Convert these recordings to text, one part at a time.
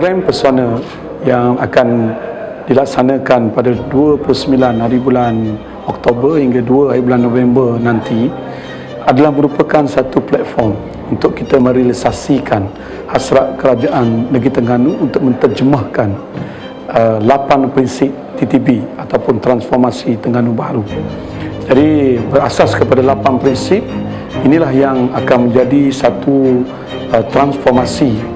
program persona yang akan dilaksanakan pada 29 hari bulan Oktober hingga 2 hari bulan November nanti adalah merupakan satu platform untuk kita merealisasikan hasrat kerajaan Negeri Terengganu untuk menterjemahkan uh, 8 prinsip TTB ataupun transformasi Terengganu baru. Jadi berasas kepada 8 prinsip inilah yang akan menjadi satu uh, transformasi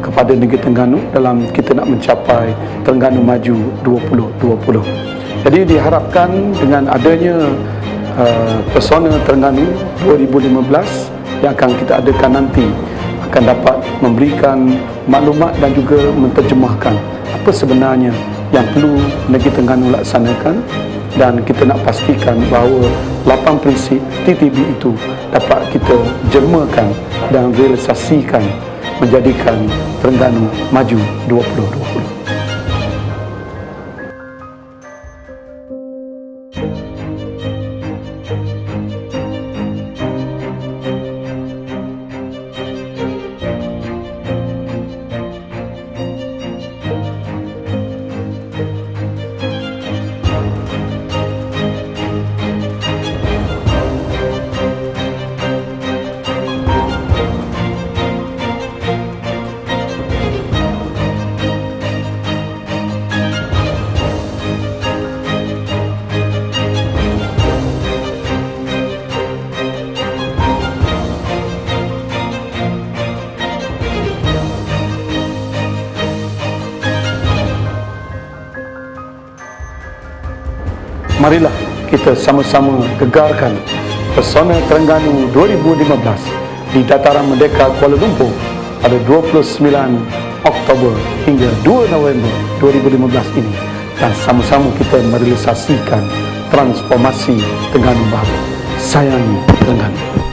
kepada negeri Terengganu dalam kita nak mencapai Terengganu Maju 2020. Jadi diharapkan dengan adanya uh, persona Terengganu 2015 yang akan kita adakan nanti akan dapat memberikan maklumat dan juga menterjemahkan apa sebenarnya yang perlu negeri Terengganu laksanakan dan kita nak pastikan bahawa 8 prinsip TTB itu dapat kita jemakan dan realisasikan menjadikan Terengganu maju 2020. Marilah kita sama-sama gegarkan Persona Terengganu 2015 di Dataran Merdeka Kuala Lumpur pada 29 Oktober hingga 2 November 2015 ini dan sama-sama kita merealisasikan transformasi Terengganu baru. Sayangi Terengganu.